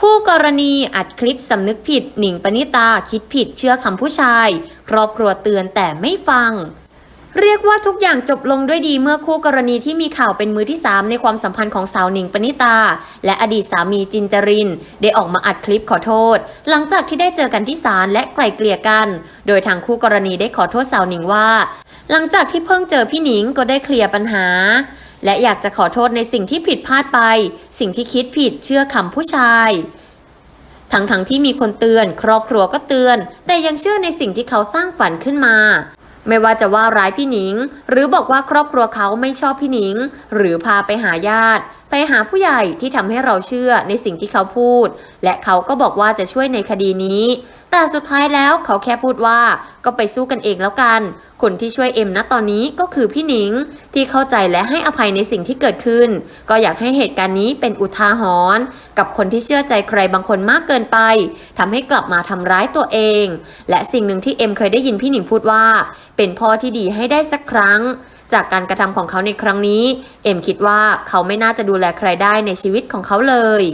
คู่กรณีอัดคลิปสำนึกผิด หนิงปณิตาคิดผิดเชื่อคำผู้ชาย ครอบครัวเตือนแต่ไม่ฟัง เรียกว่าทุกอย่างจบลงด้วยดีเมื่อคู่กรณีที่มีข่าวเป็นมือที่ 3 ในความสัมพันธ์ของสาวหนิงปณิตา และอดีตสามีจินจริน ได้ออกมาอัดคลิปขอโทษ หลังจากที่ได้เจอกันที่ศาลและไกล่เกลี่ยกัน โดยทางคู่กรณีได้ขอโทษสาวหนิงว่า หลังจากที่เพิ่งเจอพี่หนิงก็ได้เคลียร์ปัญหา และอยากจะขอโทษในสิ่งที่ผิดพลาดไป สิ่งที่คิดผิดเชื่อคำผู้ชาย ทั้งๆทที่มีคนเตือน ครอบครัวก็เตือน แต่ยังเชื่อในสิ่งที่เขาสร้างฝันขึ้นมา ไม่ว่าจะว่าร้ายพี่หนิง หรือบอกว่าครอบครัวเขาไม่ชอบพี่หนิง หรือพาไปหาญาติ ไปหาผู้ใหญ่ที่ทำให้เราเชื่อในสิ่งที่เขาพูด และเขาก็บอกว่าจะช่วยในคดีนี้ แต่สุดท้ายแล้วเขาแค่พูดว่าก็ไปสู้กันเองแล้วกัน คนที่ช่วยเอ็มณตอนนี้ก็คือพี่หนิง ที่เข้าใจและให้อภัยในสิ่งที่เกิดขึ้น ก็อยากให้เหตุการณ์นี้เป็นอุทาหรณ์กับคนที่เชื่อใจใครบางคนมากเกินไปทำให้กลับมาทำร้ายตัวเอง และสิ่งหนึ่งที่เอ็มเคยได้ยินพี่หนิงพูดว่า เป็นพ่อที่ดีให้ได้สักครั้งจากการกระทำของเขาในครั้งนี้ เอ็มคิดว่าเขาไม่น่าจะดูแลใครได้ในชีวิตของเขาเลย